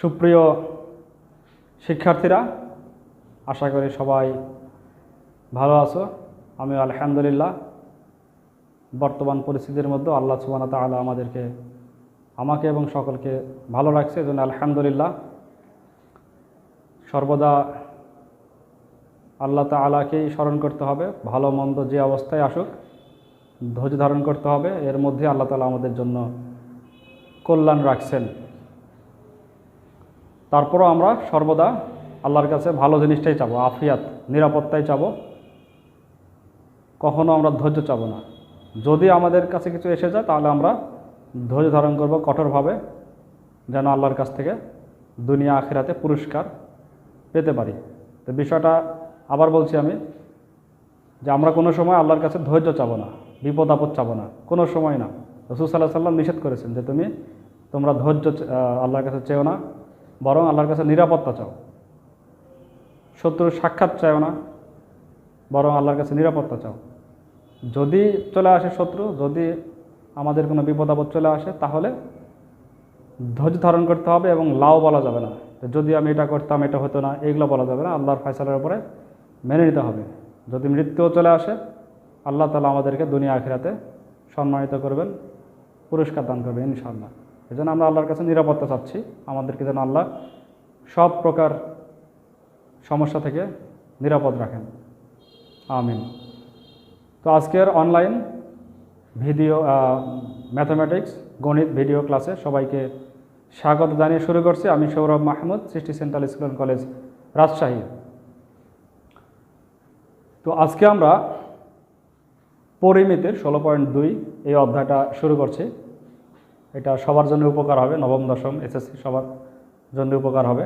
সুপ্রিয় শিক্ষার্থীরা, আশা করি সবাই ভালো আছো। আমি আলহামদুলিল্লাহ। বর্তমান পরিস্থিতির মধ্যে আল্লাহ সুবানা তাআলা আমাদেরকে, আমাকে এবং সকলকে ভালো রাখছে এজন্য আলহামদুলিল্লাহ। সর্বদা আল্লাহ তালাকেই স্মরণ করতে হবে, ভালো মন্দ যে অবস্থায় আসুক, ধৈর্য ধারণ করতে হবে। এর মধ্যে আল্লাহ তালা আমাদের জন্য কল্যাণ রাখছেন। তারপরও আমরা সর্বদা আল্লাহর কাছে ভালো জিনিসটাই চাবো, আফিয়াত, নিরাপত্তাই চাবো। কখনো আমরা ধৈর্য চাবো না। যদি আমাদের কাছে কিছু এসে যায়, তাহলে আমরা ধৈর্য ধারণ করব কঠোরভাবে, যেন আল্লাহর কাছ থেকে দুনিয়া আখিরাতে পুরস্কার পেতে পারি। তো বিষয়টা আবার বলছি আমি যে আমরা কোনো সময় আল্লাহর কাছে ধৈর্য চাবো না, বিপদ আপদ চাবো না, কোনো সময় না। রসুল সাল্লাহ সাল্লাম নিষেধ করেছেন যে তুমি তোমরা ধৈর্য আল্লাহর কাছে চেও না। বরং আল্লাহর কাছে নিরাপত্তা চাও। শত্রুর সাক্ষাৎ চাও না, বরং আল্লাহর কাছে নিরাপত্তা চাও। যদি চলে আসে শত্রু, যদি আমাদের কোনো বিপদ আপদ চলে আসে, তাহলে ধৈর্য ধারণ করতে হবে এবং লাও বলা যাবে না। যদি আমি এটা করতাম, এটা হতো না, এইগুলো বলা যাবে না। আল্লাহর ফয়সালার উপরে মেনে নিতে হবে। যদি মৃত্যুও চলে আসে, আল্লাহ তালা আমাদেরকে দুনিয়া আখিরাতে সম্মানিত করবেন, পুরস্কার দান করবেন, ইনশাআল্লাহ। এই জন্য আমরা আল্লাহর কাছে নিরাপত্তা চাচ্ছি। আমাদেরকে যেন আল্লাহ সব প্রকার সমস্যা থেকে নিরাপদ রাখেন। আমিন। তো আজকের অনলাইন ভিডিও ম্যাথামেটিক্স গণিত ভিডিও ক্লাসে সবাইকে স্বাগত জানিয়ে শুরু করছি। আমি Sourav Mahmud Srishti central school and college Rajshahi. তো আজকে আমরা পরিমিতির ষোলো পয়েন্ট দুই এই অধ্যায়টা শুরু করছি। এটা সবার জন্য উপকার হবে, নবম, দশম, এসএসসি সবার জন্য উপকার হবে।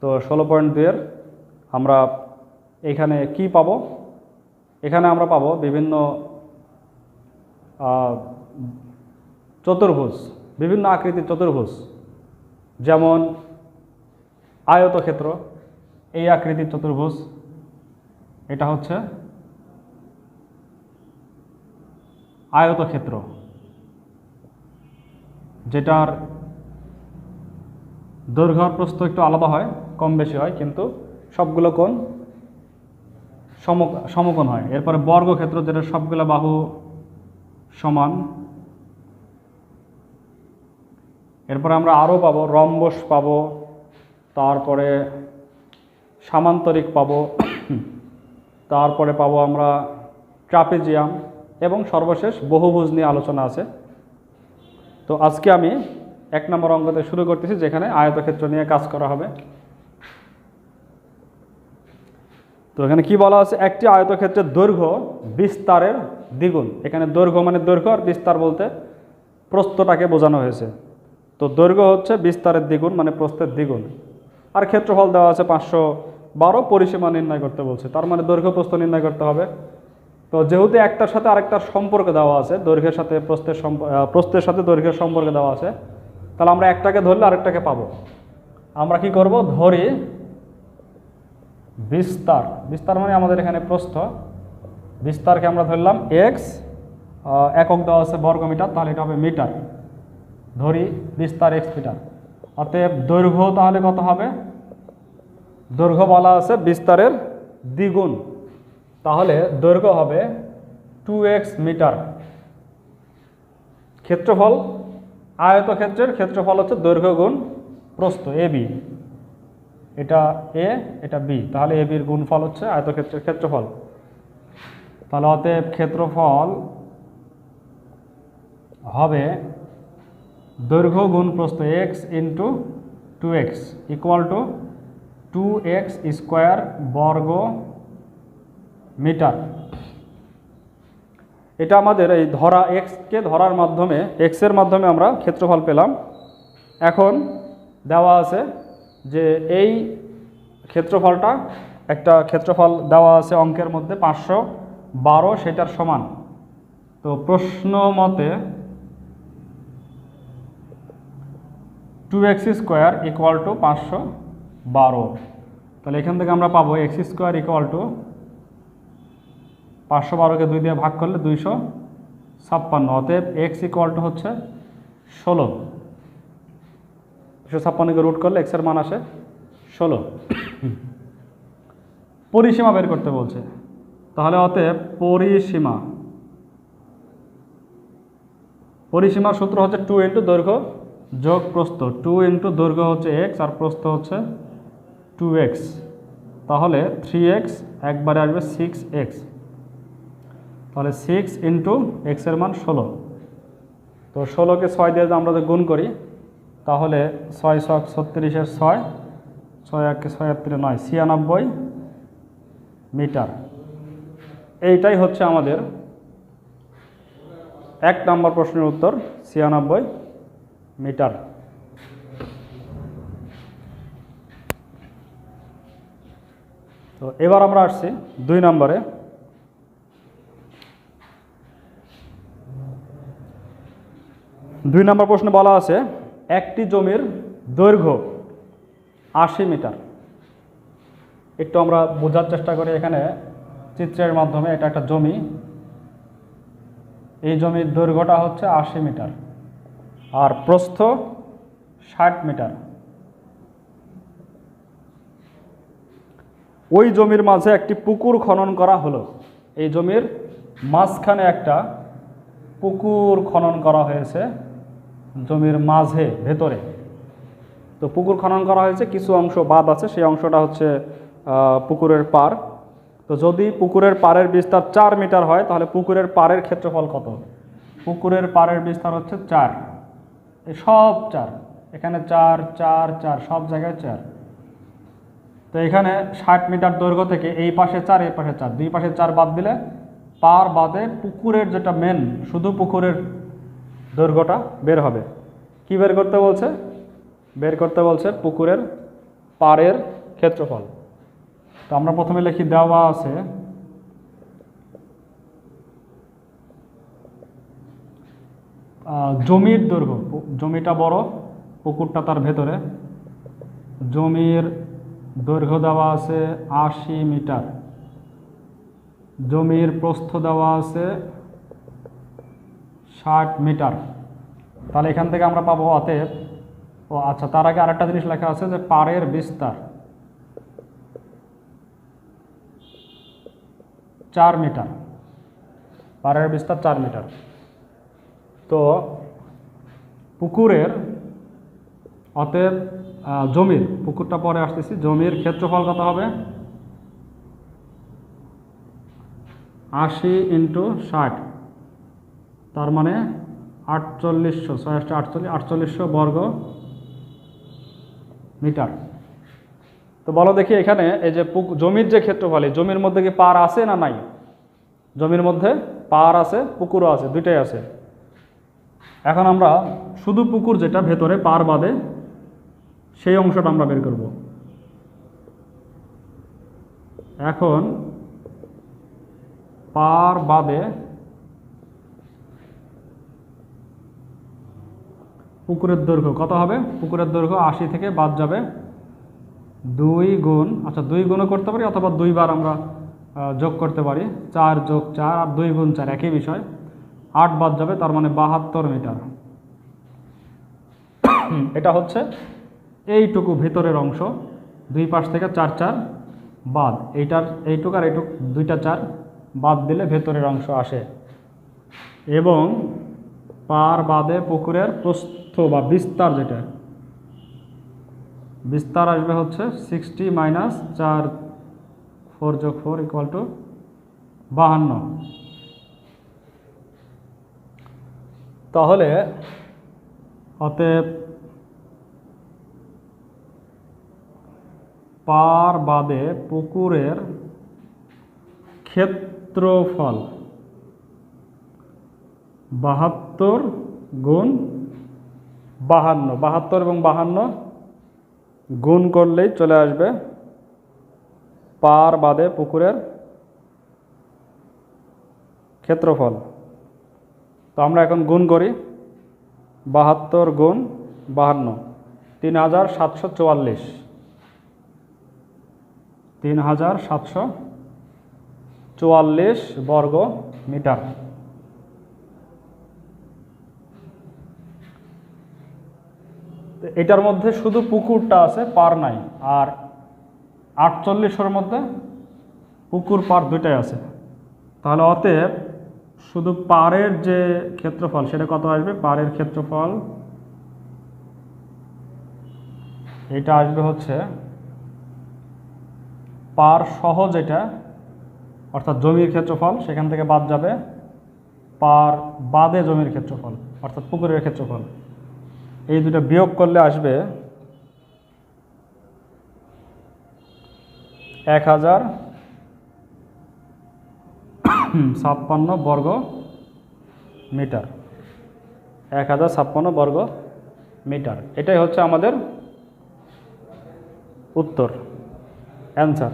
তো ষোলো পয়েন্ট দুইয়ের আমরা এখানে কি পাব? এখানে আমরা পাবো বিভিন্ন চতুর্ভুজ, বিভিন্ন আকৃতির চতুর্ভুজ। যেমন আয়তক্ষেত্র, এই আকৃতির চতুর্ভুজ, এটা হচ্ছে আয়তক্ষেত্র। যেটার দৈর্ঘ্য প্রস্থ একটু আলাদা হয়, কম বেশি হয়, কিন্তু সবগুলো কোণ সম, সমকোণ হয়। এরপরে বর্গক্ষেত্র যেটা সবগুলো বাহু সমান। এরপরে আমরা আরও পাবো, রম্বস পাবো, তারপরে সামান্তরিক পাবো, তারপরে পাবো আমরা ট্রাপেজিয়াম, এবং সর্বশেষ বহুভুজ নিয়ে আলোচনা আছে। তো আজকে আমি এক নম্বর অঙ্কতে শুরু করতেছি, যেখানে আয়তক্ষেত্র নিয়ে কাজ করা হবে। তো এখানে কি বলা আছে? একটি আয়তক্ষেত্রের দৈর্ঘ্য বিস্তারের দ্বিগুণ। এখানে দৈর্ঘ্য মানে দৈর্ঘ্য, আর বিস্তার বলতে প্রস্থটাকে বোঝানো হয়েছে। তো দৈর্ঘ্য হচ্ছে বিস্তারের দ্বিগুণ মানে প্রস্তের দ্বিগুণ। আর ক্ষেত্রফল দেওয়া আছে পাঁচশো বারো, পরিসীমা নির্ণয় করতে বলছে। তার মানে দৈর্ঘ্য, প্রস্থ নির্ণয় করতে হবে। তো যেহেতু একটার সাথে আরেকটার সম্পর্ক দেওয়া আছে, দৈর্ঘ্যের সাথে প্রস্থের প্রস্থের সাথে দৈর্ঘ্যের সম্পর্ক দেওয়া আছে, তাহলে আমরা একটাকে ধরলে আরেকটাকে পাবো। আমরা কি করব? ধরি বিস্তার। বিস্তার মানে আমাদের এখানে প্রস্থ। বিস্তারকে আমরা ধরলাম এক্স একক দেওয়া আছে বর্গ মিটার, তাহলে এটা হবে মিটার। ধরি বিস্তার এক্স মিটার। অতএব দৈর্ঘ্য তাহলে কত হবে? দৈর্ঘ্য বলা আছে বিস্তারের দ্বিগুণ। তাহলে দৈর্ঘ্য হবে টু এক্স মিটার। ক্ষেত্রফল, আয়তক্ষেত্রের ক্ষেত্রফল হচ্ছে দৈর্ঘ্য গুণ প্রস্থ এ বি এটা এ এটা বি তাহলে এ বির গুণফল হচ্ছে আয়তক্ষেত্রের ক্ষেত্রফল। তাহলে অতএব ক্ষেত্রফল হবে দৈর্ঘ্য গুণ প্রস্থ X into two X equal to two X square বর্গ মিটার। এটা আমাদের এই ধরা এক্সকে ধরার মাধ্যমে এক্সের মাধ্যমে আমরা ক্ষেত্রফল পেলাম। এখন দেওয়া আছে যে এই ক্ষেত্রফলটা একটা ক্ষেত্রফল দেওয়া আছে অঙ্কের মধ্যে পাঁচশো বারো, সেটার সমান। তো প্রশ্ন মতে two X square equal to পাঁচশো বারো। তাহলে এখান থেকে আমরা পাবো এক্স স্কোয়ার ইকুয়াল টু পাঁচশো বারোকে দুই দিয়ে ভাগ করলে দুইশো ছাপ্পান্ন। অতএব এক্স ইকুয়াল টু হচ্ছে ষোলো। দুশো ছাপ্পান্নকে রুট করলে এক্সের মান আসে ষোলো। পরিসীমা বের করতে বলছে। তাহলে অতএব পরিসীমা। পরিসীমার সূত্র হচ্ছে টু ইন্টু দৈর্ঘ্য যোগ প্রস্থ। টু ইন্টু দৈর্ঘ্য হচ্ছে এক্স আর প্রস্থ হচ্ছে টু এক্স তাহলে থ্রি এক্স একবারে আসবে সিক্স এক্স তাহলে সিক্স ইন্টু এক্সের মান ষোলো। তো ষোলোকে ছয় দিয়ে আমরা যদি গুণ করি, তাহলে ছয় ছয় ছত্রিশের ছয় ছয় একে ছয় নয়, ছিয়ানব্বই মিটার। এইটাই হচ্ছে আমাদের এক নম্বর প্রশ্নের উত্তর, ছিয়ানব্বই মিটার। তো এবার আমরা আসছি দুই নম্বরে। দুই নম্বর প্রশ্নে বলা আছে, একটি জমির দৈর্ঘ্য আশি মিটার। একটু আমরা বোঝার চেষ্টা করি এখানে, চিত্রের মাধ্যমে এটা একটা জমি। এই জমির দৈর্ঘ্যটা হচ্ছে আশি মিটার আর প্রস্থ ষাট মিটার। ওই জমির মাঝে একটি পুকুর খনন করা হলো। এই জমির মাঝখানে একটা পুকুর খনন করা হয়েছে। জমির মাঝে, ভেতরে। তো পুকুর খনন করা হয়েছে, কিছু অংশ বাদ আছে, সেই অংশটা হচ্ছে পুকুরের পার। তো যদি পুকুরের পাড়ের বিস্তার চার মিটার হয়, তাহলে পুকুরের পাড়ের ক্ষেত্রফল কত? পুকুরের পাড়ের বিস্তার হচ্ছে চার। এই সব চার, এখানে চার চার চার, সব জায়গায় চার। তো এখানে ষাট মিটার দৈর্ঘ্য থেকে এই পাশে চার, এই পাশে চার। দুই পাশে চার বাদ দিলে, পার বাদে পুকুরের যেটা মেন শুধু পুকুরের দৈর্ঘ্যটা বের হবে। কি বের করতে বলছে? বের করতে বলছে পুকুরের পাড়ের ক্ষেত্রফল। তো আমরা প্রথমে লিখি, দেওয়া আছে জমির দৈর্ঘ্য। জমিটা বড়, পুকুরটা তার ভেতরে। জমির দৈর্ঘ্য দেওয়া আছে আশি মিটার। জমির প্রস্থ দেওয়া আছে ষাট মিটার। তাহলে এখান থেকে আমরা পাবো অতএব, ও আচ্ছা তার আগে আরেকটা জিনিস লেখা আছে যে পাড়ের বিস্তার। চার মিটার। পাড়ের বিস্তার চার মিটার। তো পুকুরের অতএব জমির, পুকুরটা পরে আসতেছি, জমির ক্ষেত্রফল কত হবে? আশি ইন্টু ষাট। তার মানে আটচল্লিশশো ছয় আটচল্লিশ আটচল্লিশশো বর্গ মিটার। তো বলো দেখি এখানে এই যে পুক- জমির যে ক্ষেত্রফল জমির মধ্যে কি পার আছে না নাই? জমির মধ্যে পার আছে, পুকুরও আছে, দুইটাই আছে। এখন আমরা শুধু পুকুর যেটা ভেতরে পার বাদে সেই অংশটা আমরা বের করব। এখন পার বাদে পুকুরের দৈর্ঘ্য, কত হবে? পুকুরের দৈর্ঘ্য আশি থেকে বাদ যাবে দুই গুণ আচ্ছা দুই গুণও করতে পারি অথবা দুইবার আমরা যোগ করতে পারি। চার যোগ চার আর দুই গুণ চার, একই বিষয়। আট বাদ যাবে, তার মানে বাহাত্তর মিটার। এটা হচ্ছে এইটুকু ভেতরের অংশ। দুই পাশ থেকে চার চার বাদ। এইটার এইটুকু আর এইটুক, দুইটা চার বাদ দিলে ভেতরের অংশ আসে। এবং পার বাদে পুকুরের প্রস্থ বা বিস্তার যেটা, বিস্তার আসবে হচ্ছে সিক্সটি মাইনাস চার ফোর যোগ ফোর ইকুয়াল টু বাহান্ন। তাহলে অতএব পার বাদে পুকুরের ক্ষেত্রফল বাহাত্তর গুণ বাহান্ন, বাহাত্তর এবং বাহান্ন গুণ করলেই চলে আসবে পার বাদে পুকুরের ক্ষেত্রফল। তো আমরা এখন গুণ করি, বাহাত্তর গুণ বাহান্ন, তিন হাজার সাতশো চুয়াল্লিশ। তিন হাজার সাতশো চুয়াল্লিশ বর্গ মিটার তো এটার মধ্যে শুধু পুকুরটা আছে, পার নাই। আর আটচল্লিশের মধ্যে পুকুর পার দুইটাই আছে। তাহলে অতএব শুধু পারের যে ক্ষেত্রফল, সেটা কত আসবে? পারের ক্ষেত্রফল, এটা আসবে হচ্ছে পার সহ যেটা অর্থাৎ জমির ক্ষেত্রফল, সেখান থেকে বাদ যাবে পার বাদে জমির ক্ষেত্রফল, অর্থাৎ পুকুরের ক্ষেত্রফল। এই দুটো বিয়োগ করলে আসবে এক হাজার ছাপ্পান্ন বর্গ মিটার। এক হাজার ছাপ্পান্ন বর্গ মিটার। এটাই হচ্ছে আমাদের উত্তর, অ্যান্সার।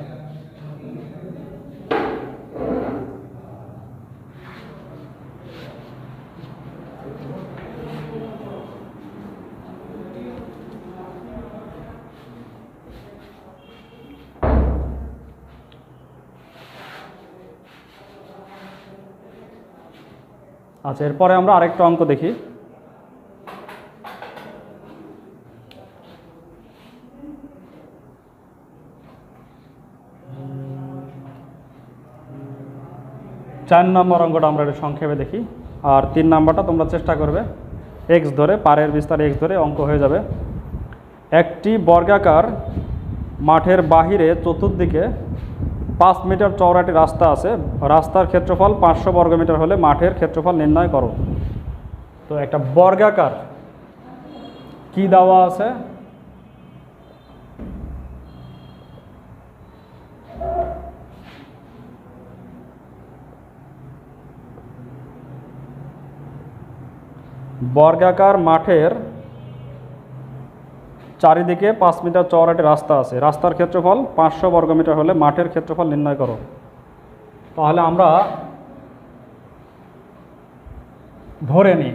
আচ্ছা এরপরে আমরা আরেকটা অঙ্ক দেখি। চার নম্বর অঙ্কটা আমরা একটু সংক্ষেপে দেখি। আর তিন নম্বরটা তোমরা চেষ্টা করবে এক্স ধরে পারের বিস্তারে এক্স ধরে অঙ্ক হয়ে যাবে। একটি বর্গাকার মাঠের বাহিরে চতুর্দিকে পাঁচ মিটার চওড়াটি রাস্তা আছে। রাস্তার ক্ষেত্রফল পাঁচশো বর্গমিটার হলে মাঠের ক্ষেত্রফল নির্ণয় করো। তো একটা বর্গাকার কি দেওয়া আছে? বর্গাকার মাঠের চারিদিকে পাঁচ মিটার চওড়াটি রাস্তা আছে। রাস্তার ক্ষেত্রফল পাঁচশো বর্গমিটার হলে মাঠের ক্ষেত্রফল নির্ণয় করো। তাহলে আমরা ধরে নিই।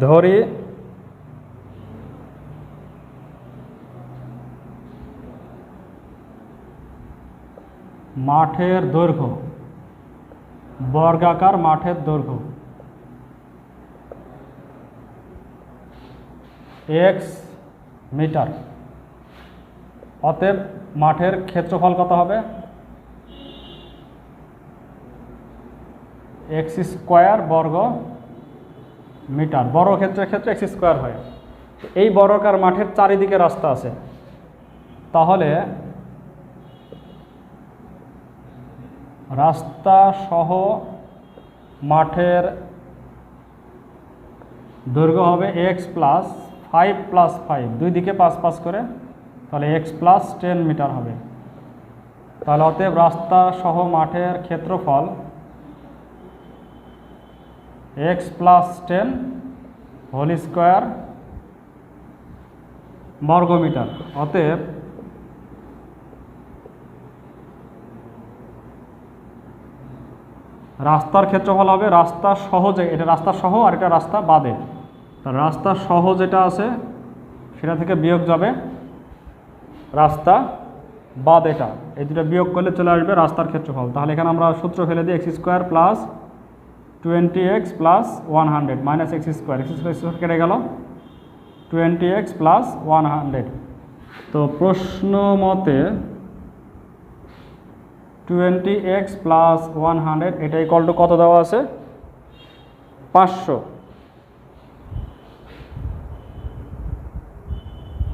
ধরি মাঠের দৈর্ঘ্য, বর্গাকার মাঠের দৈর্ঘ্য। এক্স মিটার অতএব মাঠের ক্ষেত্রফল কত হবে? এক্স স্কোয়ার বর্গ মিটার বড় ক্ষেত্রের ক্ষেত্রে এক্স স্কোয়ার হয়। এই বর্গাকার মাঠের চারিদিকে রাস্তা আছে। তাহলে রাস্তা সহ মাঠের দৈর্ঘ্য হবে X plus five plus five দুই দিকে পাঁচ পাঁচ করে, তাহলে এক্স প্লাস টেন মিটার হবে। তাহলে অতএব রাস্তা সহ মাঠের ক্ষেত্রফল X plus ten whole square বর্গমিটার। অতএব রাস্তার ক্ষেত্রফল হবে রাস্তা সহ যে এটা রাস্তা সহ আর এটা রাস্তা বাদে। রাস্তা সহ যেটা আছে, সেটা থেকে বিয়োগ যাবে। রাস্তা বাদ এটা। এই দুটো বিয়োগ করলে চলে আসবে রাস্তার ক্ষেত্রফল। তাহলে এখানে আমরা সূত্র ফেলে দিই X square plus twenty X plus one hundred minus X square X square কেটে গেল। Twenty X plus one hundred তো প্রশ্ন মতে twenty X plus one hundred এটা ইকল টু কত দেওয়া আছে? পাঁচশো।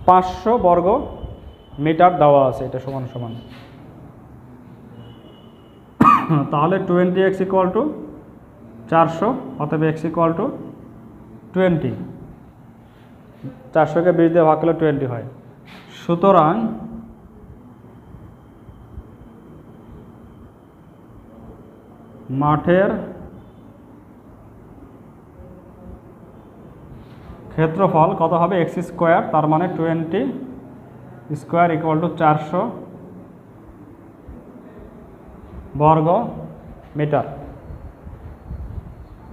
পাঁচশো বর্গ মিটার দেওয়া আছে, এটা সমান সমান। তাহলে টোয়েন্টি এক্স ইকুয়াল টু চারশো, অতএব এক্স ইকুয়াল টু টোয়েন্টি চারশোকে বিশ দিয়ে ভাগ করলে টোয়েন্টি হয়। সুতরাং মাঠের ক্ষেত্রফল কত হবে? এক্স স্কোয়ার তার মানে টোয়েন্টি স্কোয়ার ইকুয়াল টু চারশো বর্গ মিটার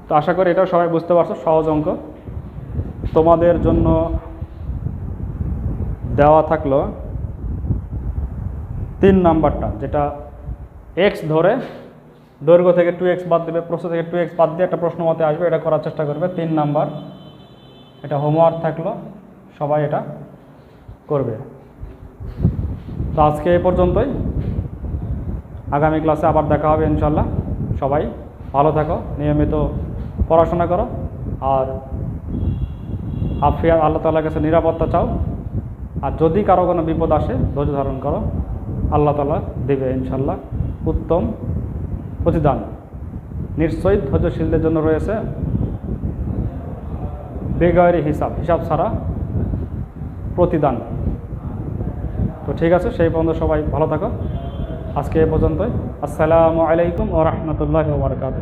তো আশা করি এটা সবাই বুঝতে পারছ, সহজ অঙ্ক। তোমাদের জন্য দেওয়া থাকল তিন নাম্বারটা, যেটা এক্স ধরে দৈর্ঘ্য থেকে টু এক্স বাদ দেবে প্রশ্ন থেকে টু এক্স বাদ দিয়ে একটা প্রশ্ন মতে আসবে, এটা করার চেষ্টা করবে, তিন নাম্বার। এটা হোমওয়ার্ক থাকল, সবাই এটা করবে। তো আজকে এ পর্যন্তই। আগামী ক্লাসে আবার দেখা হবে ইনশাল্লাহ সবাই ভালো থাকো, নিয়মিত পড়াশোনা করো, আর আফিয়া আল্লাহ তালার কাছে নিরাপত্তা চাও। আর যদি কারও কোনো বিপদ আসে, ধৈর্য ধারণ করো। আল্লাহ তালা দেবে ইনশাল্লাহ উত্তম প্রতিদান। নিশ্চয়ই ধৈর্যশীলদের জন্য রয়েছে বেগয়ের হিসাব হিসাব ছাড়া প্রতিদান। তো ঠিক আছে, সেই পর্যন্ত সবাই ভালো থাকো। আজকে এ পর্যন্তই। আসসালামু আলাইকুম ও রহমতুল্লাহ বারকাত